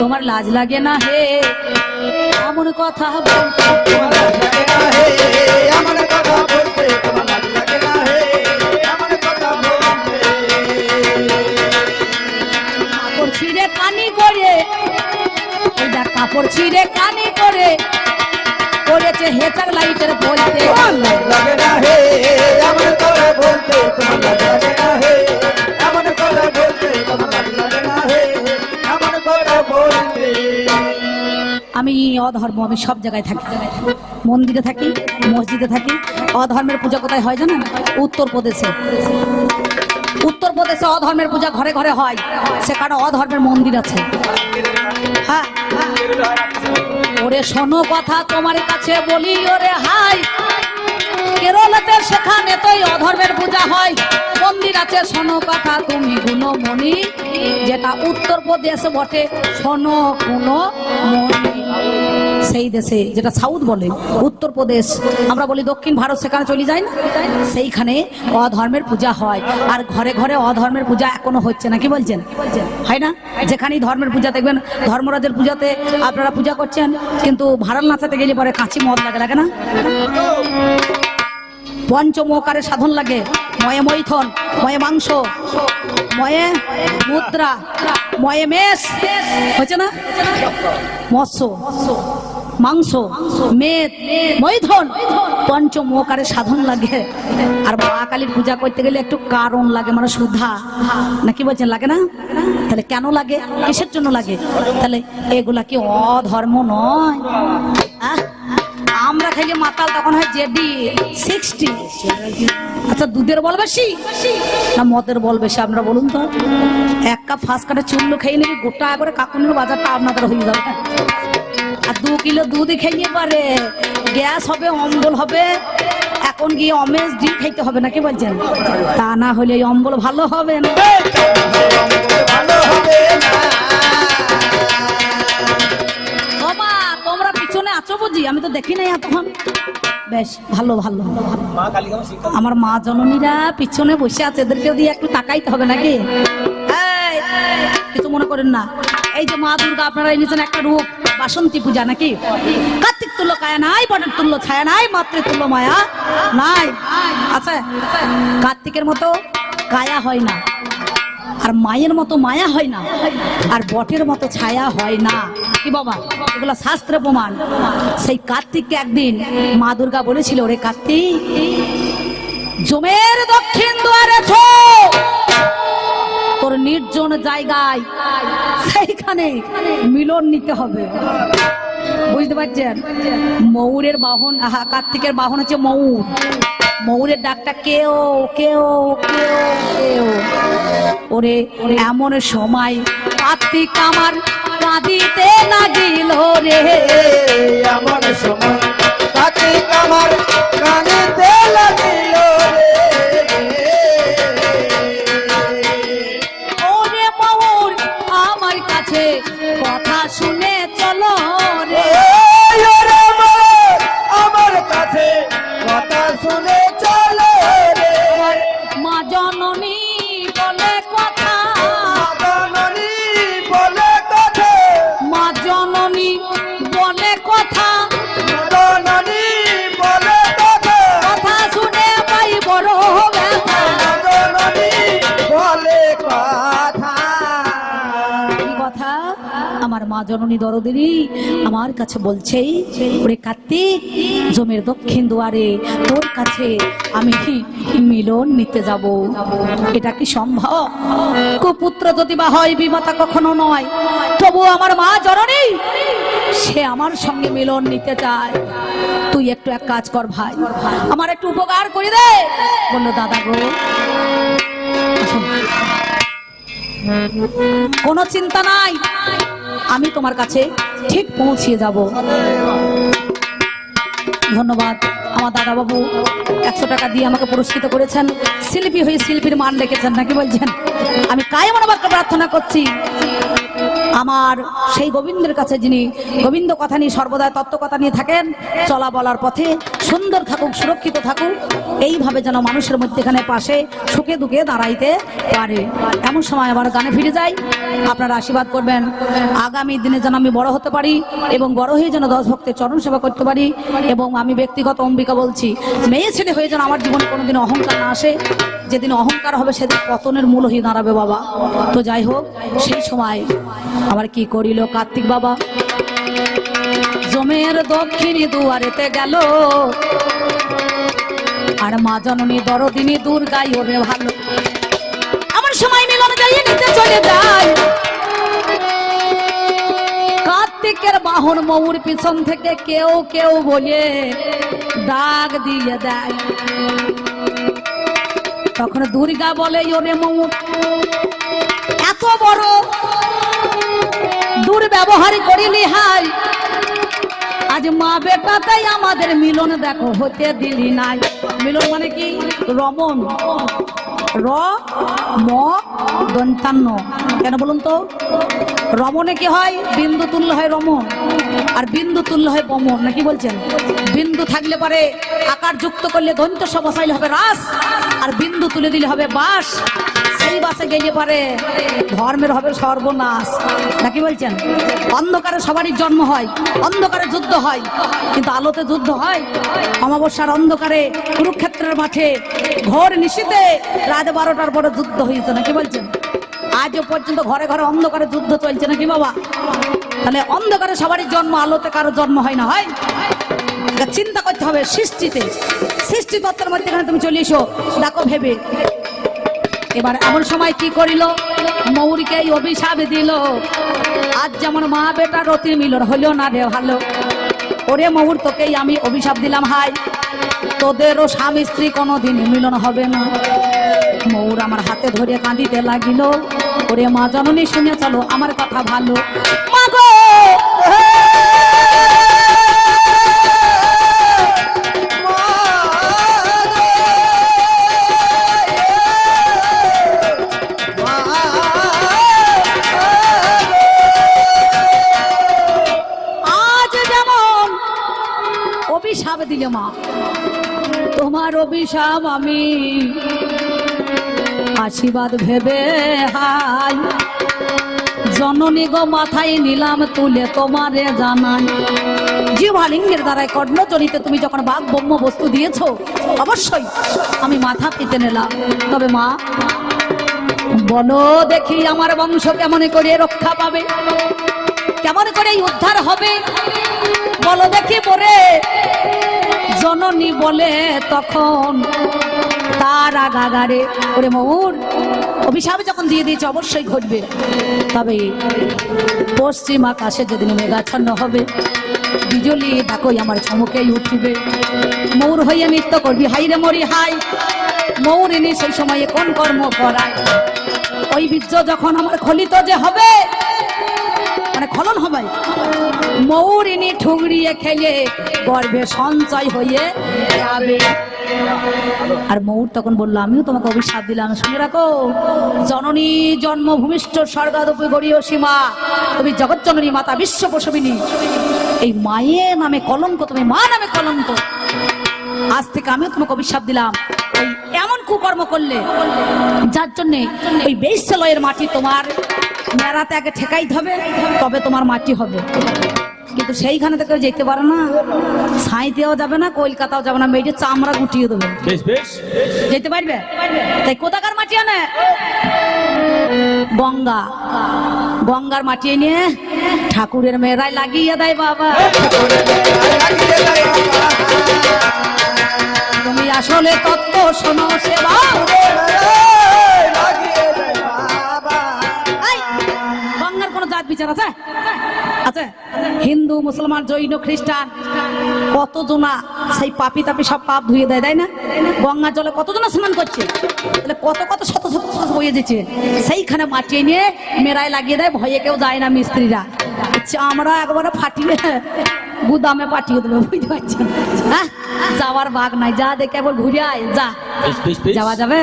তোমার লাজ লাগে না হে? এমন কথা কাপড় ছিঁড়ে কানি করে ওইটা কাপড় ছিঁড়ে কানি করে, করেছে হেচার লাইটের বলতে। লাগে না হে? কথা বলতে তোমার লাগে না হে? আমি অধর্ম, আমি সব জায়গায় থাকি। মন্দিরে থাকি, মসজিদে থাকি। অধর্মের পূজা কোথায় হয় জানেন? উত্তরপ্রদেশে। উত্তরপ্রদেশে অধর্মের পূজা ঘরে ঘরে হয়। সেখানে অধর্মের মন্দির আছে। হ্যাঁ। ওরে শোনো কথা তোমার কাছে বলি, ওরে হাই। কেরলেতে সেখানে তো অধর্মের পূজা হয়। মন্দির আছে, শোনো কথা, তুমি গুণমণি যেটা উত্তরপ্রদেশে বটে, শোনো গুণমণি সেই দেশে, যেটা সাউথ বলে উত্তরপ্রদেশ আমরা বলি দক্ষিণ ভারত, সেখানে চলে যাই না? সেইখানে অধর্মের পূজা হয়। আর ঘরে ঘরে অধর্মের পূজা এখনও হচ্ছে না, কি বলছেন? হয় না? যেখানেই ধর্মের পূজা দেখবেন, ধর্মরাজের পূজাতে আপনারা পূজা করছেন, কিন্তু ভাড়াল নাচাতে গেলে পরে কাঁচি মদ লাগে লাগে না? পঞ্চমকারে সাধন লাগে। ময়ে মৈথন, ময়ে মাংস, ময়ে মুদ্রা, ময়ে মেষ। হয়েছে না? মৎস্য, মাংস, মেদ, মৈথন। পঞ্চমকারে সাধন লাগে। আর মা কালীর পূজা করতে গেলে একটু কারণ লাগে মানে সুধা নাকি বলছেন, লাগে না? তাহলে কেন লাগে? কিসের জন্য লাগে? তাহলে এগুলা কি অধর্ম নয়? আমরা খাইলে মাতাল তখন হয় জেডি, সিক্সটি। আচ্ছা দুধের বল বেশি? না, মদের বল বেশি, আপনারা বলুন তো। এক কাপ ফার্স্ট কাটে চুল্লু খেয়ে নিবি, গোটা করে কাকুনের বাজারটা আপনাদের হয়ে যাবে। আর দু কিলো দুধ খেয়ে পারে। গ্যাস হবে, অম্বল হবে। এখন গিয়ে অমেজ ডি খাইতে হবে নাকি বলছেন? তা না হলে অম্বল ভালো হবে না। বুঝি আমি তো দেখি নাই এতক্ষণ বেশ, ভালো ভালো আমার মা জননীরা পিছনে বসে আছে, এদেরকেও দিয়ে একটু তাকাইতে হবে নাকি? কিছু মনে করেন না। এই যে মা দুর্গা, আপনারা এনেছেন একটা রূপ, বাসন্তী পূজা নাকি? কার্তিক তুল্য কায়া নাই বটের তুল্য ছায়া নাই, মাতৃ তুল্য মায়া নাই। আছে কার্তিকের মতো কায়া হয় না। আর মায়ের মতো মায়া হয় না। আর বটের মতো ছায়া হয় না। কি বাবা? এগুলো শাস্ত্রে প্রমাণ। সেই কার্তিককে একদিন মা দুর্গা বলেছিল, ওরে কার্তিক, জমের দক্ষিণ দুয়ারে তোর নির্জন জায়গায় সেইখানে মিলন নিতে হবে। বুঝতে পারছেন? ময়ূরের বাহন কার্তিকের বাহন হচ্ছে ময়ূর। ময়ূরের ডাকটা কেও কেও কেও কেও ওরে, এমন সময় কার্তিক আমার কাঁদিতে লাগিল রে। এমন সময় কার্তিক আমার কাঁদিতে লাগিল কথা আমার মা জননী দরদেরই আমার কাছে বলছে ওরে কার্তিক, জমির দক্ষিণ দুয়ারে তোর কাছে আমি মিলন নিতে যাব। এটা কি সম্ভব? কুপুত্র যদি বা হয়, বিমাতা কখনো নয়। তবু আমার মা জননী, সে আমার সঙ্গে মিলন নিতে চায়। তুই একটু এক কাজ কর ভাই, আমার একটু উপকার করে দে। বলল, দাদা গো। কোনো চিন্তা নাই। আমি তোমার কাছে ঠিক পৌঁছিয়ে যাব। ধন্যবাদ। আমার দাদা বাবু একশো টাকা দিয়ে আমাকে পুরস্কৃত করেছেন। শিল্পী হয়ে শিল্পীর মান রেখেছেন, নাকি বলছেন? আমি কায় মনোবাক্য প্রার্থনা করছি। আমার সেই গোবিন্দের কাছে যিনি গোবিন্দ কথা নিয়ে সর্বদা তত্ত্ব কথা নিয়ে থাকেন, চলা বলার পথে সুন্দর থাকুক, সুরক্ষিত থাকুক, এইভাবে যেন মানুষের মধ্যেখানে পাশে সুখে দুঃখে দাঁড়াইতে পারে। এমন সময় আবার গানে ফিরে যাই, আপনারা আশীর্বাদ করবেন। আগামী দিনে যেন আমি বড় হতে পারি এবং বড় হয়ে যেন দশ ভক্তের চরণ সেবা করতে পারি এবং আমি ব্যক্তিগত অম্বিকা বলছি, মেয়ে ছেলে হয়ে যেন আমার জীবনে কোনোদিন অহংকার না আসে। যেদিন অহংকার হবে সেদিন পতনের মূল হয়ে দাঁড়াবে বাবা। তো যাই হোক, সেই সময় আবার কি করিল কার্তিক বাবা? জমের দক্ষিণী দুয়ারেতে গেল। আর মা জননী দরদিনী দুর্গাই ওরে ভালো। আমার সময় মিলন যাইয়ে নিতে চলে যায়। কার্তিকের বাহন মৌর পিছন থেকে কেউ কেউ বলে, দাগ দিয়ে দেয়। তখন দুর্গা বলে, ওরে মৌর এত বড় দুর্ব্যবহার করিলি হাই আজ মা বেটাতেই আমাদের মিলন দেখো হতে দিলি নাই। মিলন মানে কি? রমন। র, ম, দন্তান্ন। কেন বলুন তো? রমণে কি হয়? বিন্দু তুল্য হয় রমন, আর বিন্দু তুল্য হয় বমন। নাকি বলছেন? বিন্দু থাকলে পারে আকার যুক্ত করলে দন্ত বসাইলে হবে রাস, আর বিন্দু তুলে দিলে হবে বাস। সেই বাসে গেলে পারে ধর্মের হবে সর্বনাশ। নাকি বলছেন? অন্ধকারে সবারই জন্ম হয়, অন্ধকারে যুদ্ধ হয়, কিন্তু আলোতে যুদ্ধ হয়। অমাবস্যার অন্ধকারে কুরুক্ষেত্রের মাঠে ঘোর নিশীতে রাত বারোটার পরে যুদ্ধ হয়েছে, নাকি বলছেন? আজও পর্যন্ত ঘরে ঘরে অন্ধকারে যুদ্ধ চলছে, নাকি বাবা? তাহলে অন্ধকারে সবারই জন্ম, আলোতে কারও জন্ম হয় না, হয়? চিন্তা করতে হবে সৃষ্টিতে। সৃষ্টি তত্ত্বের মধ্যে তুমি চলে এসো, দেখো ভেবে। এবার এমন সময় কি করিল? মৌরিকে অভিশাপ দিল। আজ যেমন মা বেটা রতির মিলন হলো না রে ভালো। ওরে মৌর তোকেই আমি অভিশাপ দিলাম হাই তোদেরও স্বামী স্ত্রী কোনোদিন মিলন হবে না। মৌর আমার হাতে ধরে কাঁদিতে লাগিল। ওরে মা জননী, শুনে চলো, আমার কথা ভালো। তোমার অভিশাপ আমি আশীর্বাদ ভেবে হাই। জননী গো, মাথায় নিলাম তুলে তোমারে জানাই। জীবালিঙ্গের দ্বারাই কর্ণচরিতে তুমি যখন বাঘ ব্রহ্ম বস্তু দিয়েছ, অবশ্যই আমি মাথা পিতে নিলাম। তবে মা, বলো দেখি আমার বংশ কেমন করে রক্ষা পাবে, কেমন করে উদ্ধার হবে? বলো দেখি পরে জননী বলে তখন তার আগাগারে। ওরে মৌর অভিশাপ যখন দিয়ে দিয়েছে, অবশ্যই ঘটবে। তবে পশ্চিম আকাশে যেদিন মেঘাচ্ছন্ন হবে, বিজলি দেখোই আমার চমকেই উঠবে। মৌর হইয়া নৃত্য করবি, হাই রে মরি হাই। মৌরিনী সেই সময়ে কোন কর্ম করায়? ওই বীর্য যখন আমার খলিত যে হবে মানে খলন হবে। মৌরিনী ঠুংরিয়ে খেলে গর্ভে সঞ্চয় হয়ে যাবে। আর মৌর তখন বলল, আমিও তোমাকে অভিশাপ দিলাম, শুনে রাখো। জননী জন্মভূমিষ্ঠ স্বর্গাদপি গড়ীয় সীমা, তুমি জগৎ জননী মাতা বিশ্ব প্রসবিনী এই মায়ের নামে কলঙ্ক, তুমি মা নামে কলঙ্ক। আজ থেকে আমিও তোমাকে অভিশাপ দিলাম। এমন কুকর্ম করলে, যার জন্যে ওই বেশ্যালয়ের মাটি তোমার মেরাতে আগে ঠেকাইতে হবে তবে তোমার মাটি হবে। কিন্তু সেইখানে তো কেউ যেতে পারে না। সাঁইতেও যাবে না কলকাতাও যাবে না। মেয়েটি চামড়া গুটিয়ে দেবে। যেতে পারবে? তাই কোথাকার মাটি আনে? গঙ্গা। গঙ্গার মাটি নিয়ে ঠাকুরের মেয়েরাই লাগিয়ে দেয় বাবা। বিচার আছে? আছে? হিন্দু মুসলমান জৈন খ্রিস্টান। কতজনা সেই পাপি তাপি সব পাপ ধুয়ে দেয় তাই না? গঙ্গার জলে কতজনা স্নান করছে? তাহলে কত কত শত শত বয়ে যেছে। সেইখানে মাটিয়ে নিয়ে মেরায় লাগিয়ে দেয় ভয়ে কেউ যায় না মিস্ত্রিরা। আমরা একবারে ফাটিয়ে গুদামে পাঠিয়ে দেবে বুঝতে পারছি? হ্যাঁ? যাওয়ার ভাগ নাই যা দেখে একবার ঘুরে আয় যা। যাওয়া যাবে?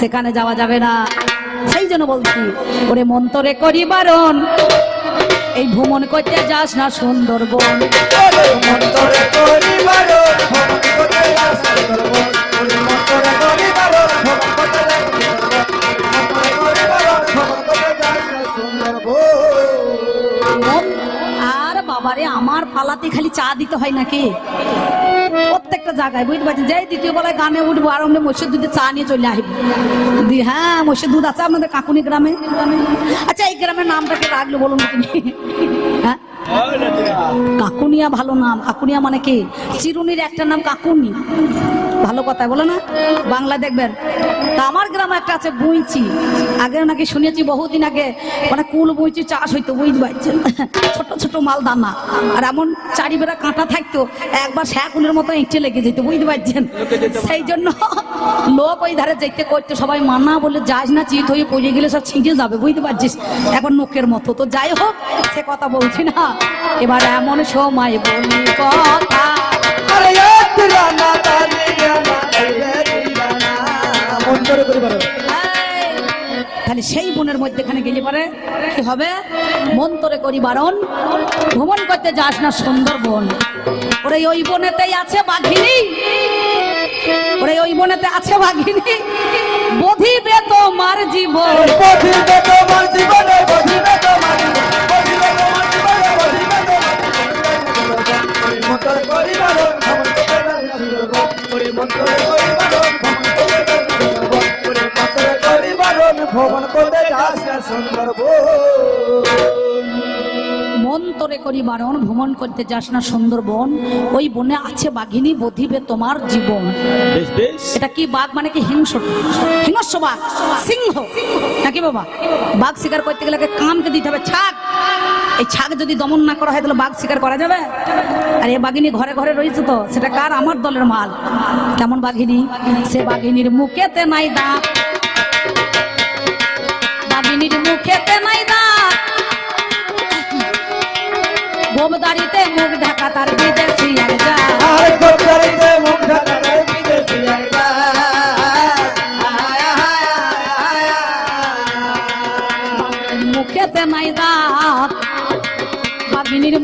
সেখানে যাওয়া যাবে না। সেই জন্য বলছি ওরে মন্তরে করি বারণ এই ভ্রমণ করতে যাস না সুন্দরবন। মন্তরে বাবারে, আমার পালাতে খালি চা দিতে হয় নাকি? প্রত্যেকটা জায়গায়, বুঝতে পারছি যাই দ্বিতীয় বেলায় গানে উঠবো, আর আমরা মসজিদ দুধে চা নিয়ে চলে আসব। দি হ্যাঁ মসজিদ দুধ আছে আপনাদের কাকুনি গ্রামে? আচ্ছা এই গ্রামের নামটাকে রাখল বলুন হ্যাঁ? কাকুনিয়া ভালো নাম। কাকুনিয়া মানে কি? চিরুনির একটা নাম কাকুনি। ভালো কথা বলে না? বাংলা দেখবেন তা আমার গ্রামে একটা আছে বুইচি। আগে নাকি শুনেছি বহুদিন আগে মানে কুল বুইচি চাষ হইতো বুঝতে পারছেন ছোট ছোট মাল দানা। আর এমন চারি বেড়া কাঁটা থাকতো একবার শ্যাকুলের মতো ইঁটে লেগে যেত বুঝতে পারছেন সেই জন্য লোক ওই ধারে যেতে করতে সবাই মানা বলে যাস না চিত হয়ে পড়ে গেলে সব ছিঁড়ে যাবে বুঝতে পারছিস এখন নোকের মতো। তো যাই হোক সে কথা বলছি না। এবার এমন সময় বলি কথা। তাহলে সেই বনের মধ্যেখানে গেলে পরে কি হবে? মন্তরে করি বারণ ভ্রমণ করতে যাস না সুন্দরবন। ওরে ওই বনেতেই আছে বাঘিনী। ওরে ওই বনেতে আছে বাঘিনী। বধিবে তোমার জীবন। বধিবে তোমার জীবনে বধিবে তোমার মন্তর করি বারণ ভ্রমণ করি বারণ ভ্রমণ করতে যাস সুন্দরবন ওরে মন্তরে করি বারণ ভ্রমণ করতে না সুন্দরবন মন্তরে করি বারণ ভ্রমণ করতে যাস না সুন্দরবন ওই বনে আছে বাঘিনী বধিবে তোমার জীবন। এটা কি বাঘ মানে কি হিংস্র? হিংস্র বাঘ সিংহ। নাকি বাবা? বাঘ শিকার করতে গেলে কানকে দিতে হবে ছাগ এই ছাগ যদি দমন না করা হয় তাহলে বাঘ শিকার করা যাবে? আর এ বাঘিনী ঘরে ঘরে রয়েছে তো, সেটা কার? আমার দলের মাল। কেমন বাঘিনী? সে বাঘিনীর মুখেতে নাই দা বাঘিনীর মুখেতে নাই দাঁত গোমদারিতে মুখ ঢাকা তার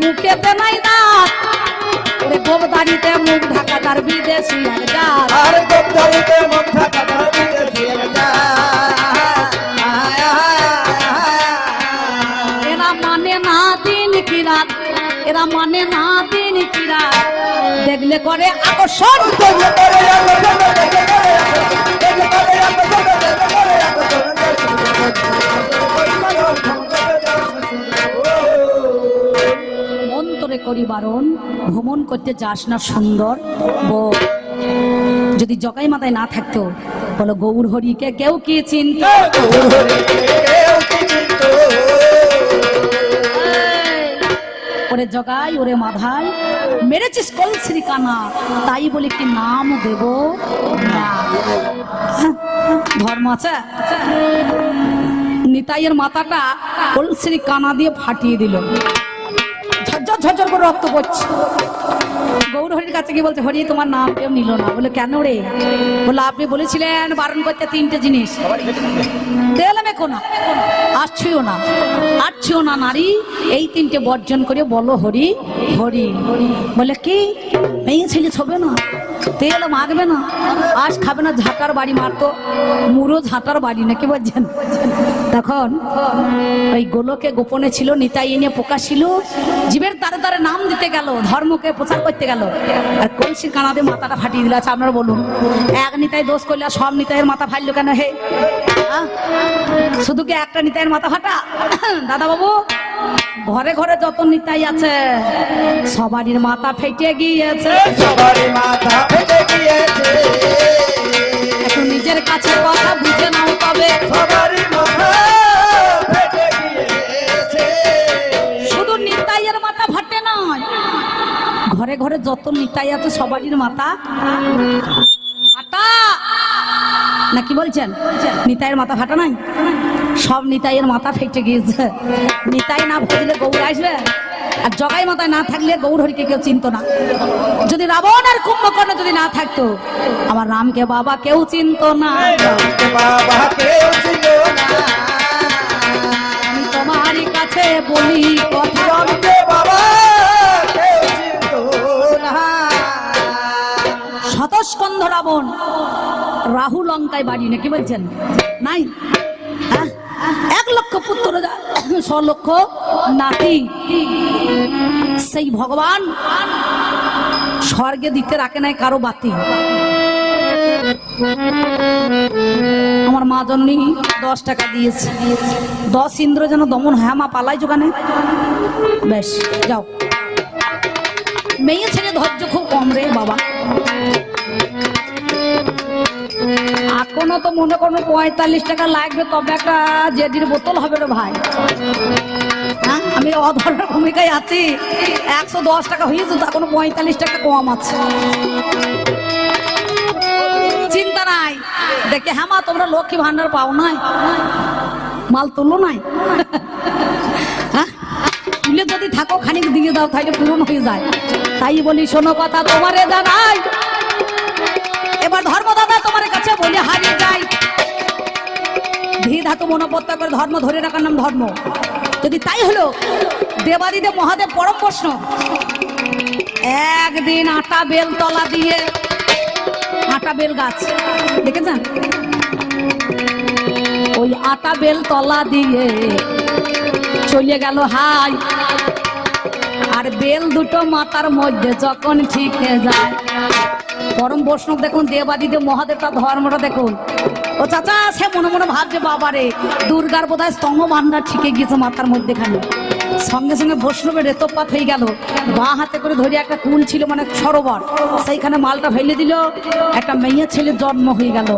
মুখেতে নাই দাঁত ওরে গোবদারিতে মুখ ঢাকা তার বিদেশি আর জাত আর গোপদারিতে মুখ ঢাকা দেয় বিদেশি আয়া। এরা মানে না দিন কি রাত এরা মানে না দিন কি রাত দেখলে করে আকর্ষণ দেখলে করে আকর্ষণ, দেখলে করে আকর্ষণ, করি বারণ ভ্রমণ করতে যাস না সুন্দর যদি জগাই মাথায় না থাকতো বলো গৌর হরিকে কেউ কি চিনত? ওরে জগাই ওরে মাধাই মেরেছিস কলসির কানা তাই বলে কি নাম দেব? না। হ্যাঁ, ধর্ম আছে? নিতাইয়ের মাথাটা কলসির কানা দিয়ে ফাটিয়ে দিল। ঝরঝর করে রক্ত পড়ছে। গৌর হরির কাছে কি বলছে, হরি, তোমার নাম কেউ নিল না। বলে, কেন রে? বলে, আপনি বলেছিলেন বারণ করতে তিনটে জিনিস। না আসছিও না আসছিও না নারী। এই তিনটে বর্জন করে বলো হরি হরি। বলে, কি? মেয়ে ছেলে ছবে না? তেল মাখবে না আজ খাবে না ঝাঁটার বাড়ি মারতো, মুড়ো ঝাঁটার বাড়ি নাকি বলছেন? তখন ওই গোলকে গোপনে ছিল, নিতাই এনে প্রকাশ ছিল জীবের তারে তারে নাম দিতে গেল, ধর্মকে প্রচার করতে গেল। আর কলসির কানাতে মাথাটা ফাটিয়ে দিল আছে আপনারা বলুন, এক নিতাই দোষ করলে সব নিতাইয়ের মাথা ফাটলো কেন হে? শুধু কি একটা নিতাইয়ের মাথা ফাটা? দাদা বাবু ঘরে ঘরে যত নিতাই আছে সবারই মাথা ফেটে গিয়েছে। সবারই মাথা ফেটে গিয়েছে। একটু নিজের কাছে কথা বুঝে নাও তবে। সবারই মাথা ফেটে গিয়েছে। শুধু নিতাইয়ের মাথা ফাটে নয় ঘরে ঘরে যত নিতাই আছে সবারই মাথা ফাটা। না কি বলছেন? নিতাইয়ের মাথা ফাটা নাই? সব নিতাইয়ের মাথা ফেটে গিয়েছে। নিতাই না ভজলে গৌর আসবে। আর জগাই মাথায় না থাকলে গৌর হরিকে কেউ চিনত না। যদি রাবণ আর কুম্ভকর্ণ যদি না থাকতো আমার রামকে বাবা কেউ চিনত না। তোমারই কাছে বলি কথা। রাবণ রাহু লঙ্কায় বাড়ি নাকি বলছেন? নাই? এক লক্ষ পুত্র ছ লক্ষ নাতি। সেই ভগবান স্বর্গে দিতে রাখে নাই, কারও বাতি। আমার মা জন্যই দশ টাকা দিয়েছে। দশ ইন্দ্র যেন দমন হ্যাঁ মা পালাই যোগানে বেশ, যাও। মেয়ে ছেলে ধৈর্য খুব কম রে বাবা। এখনও তো মনে করো পঁয়তাল্লিশ টাকা লাগবে? তবে একটা জেডির বোতল হবে রে ভাই। হ্যাঁ? আমি অধর্মের ভূমিকায় আছি। একশো দশ টাকা হয়েছে তো এখনও পঁয়তাল্লিশ টাকা কম আছে। চিন্তা নাই। দেখে হ্যাঁ মা, তোমরা লক্ষ্মী ভান্ডার পাও নাই? মাল তুলো নাই? হ্যাঁ? তুলে যদি থাকো, খানিক দিয়ে দাও তাহলে পূরণ হয়ে যায়। তাই বলি, শোনো কথা তোমারে জানাই। ধাতু মনোপত্তা করে ধর্ম ধরে রাখার নাম ধর্ম। যদি তাই হলো, দেবাদিদেব মহাদেব পরম প্রশ্ন, একদিন আটা বেল তলা দিয়ে আটা বেল গাছ, দেখেছেন? ওই আটা বেল তলা দিয়ে চলে গেল হাই। আর বেল দুটো মাথার মধ্যে যখন ঠিক যায়, পরম বৈষ্ণব দেখুন, দেবাদিদেব মহাদেবটা ধর্মটা দেখুন। ও চাচা, সে মনে মনে ভাবছে বাবারে, দুর্গার বোধহয় স্তম্ভ ভান্ডার ঠিকে গিয়েছে মাথার মধ্যে খানে সঙ্গে সঙ্গে বৈষ্ণবের রেতপাত হয়ে গেল। বাঁ হাতে করে ধরে একটা কুল ছিল মানে সরোবর। সেইখানে মালটা ফেলে দিল। একটা মেয়ে ছেলের জন্ম হয়ে গেল।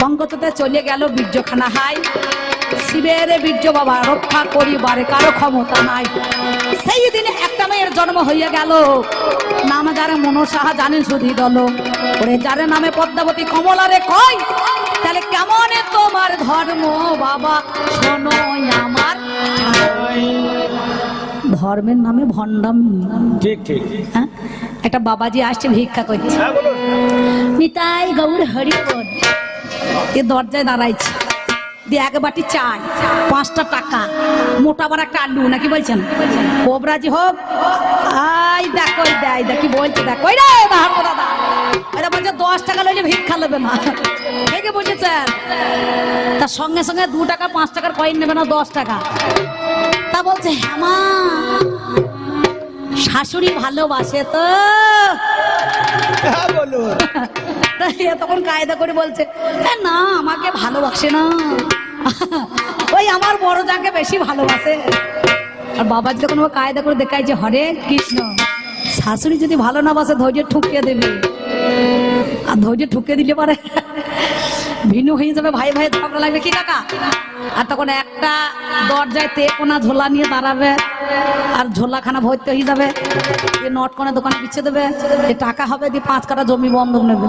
পঙ্কজতে চলে গেল বীর্যখানা হাই। শিবের বীর্য বাবা, রক্ষা করিবারে কারও ক্ষমতা নাই। সেই দিনে একটা মেয়ের জন্ম হইয়া গেল। নাম যারে মনসাহা জানেন শুধু দল। ওরে যারে নামে পদ্মাবতী কমলারে কয় তাহলে কেমন তোমার ধর্ম বাবা? শোনো আমার। ধর্মের নামে ভণ্ডাম। ঠিক ঠিক। হ্যাঁ? একটা বাবাজি আসছে ভিক্ষা করছে। হ্যাঁ নিতাই গৌর হরিপদ। এ দরজায় দাঁড়াইছে। দিয়ে এক বাটি চাই পাঁচটা টাকা মোটা বার একটা আলু নাকি বলছেন? কোবরাজি হোক। আই দেখো দেয় দেখি বলছে দেখো রে দাদা। এটা দশ টাকা লইলে ভিক্ষা নেবে না। দেখে বুঝেছেন? তার সঙ্গে সঙ্গে দু টাকা পাঁচ টাকার কয়েন নেবে না দশ টাকা। তা বলছে হ্যাঁ মা শাশুড়ি ভালোবাসে তো। হ্যাঁ তখন কায়দা করে বলছে "এ না আমাকে ভালোবাসে না। ওই আমার বড় যাকে বেশি ভালোবাসে। আর বাবা যখন কায়দা করে দেখায় যে হরে কৃষ্ণ শাশুড়ি যদি ভালো না বাসে ধৈর্য ঠুকিয়ে দেবে। আর ধৈর্য ঠুকিয়ে দিলে পারে ভিন্ন হয়ে যাবে, ভাই ভাই ঝগড়া লাগবে। কি কাকা? আর তখন একটা দরজায় তেকোনা ঝোলা নিয়ে দাঁড়াবে, আর ঝোলাখানা ভর্তি হয়ে যাবে। দিয়ে নটকনের দোকানে বিছে দেবে। টাকা হবে দিয়ে পাঁচ কাটা জমি বন্ধ নেবে।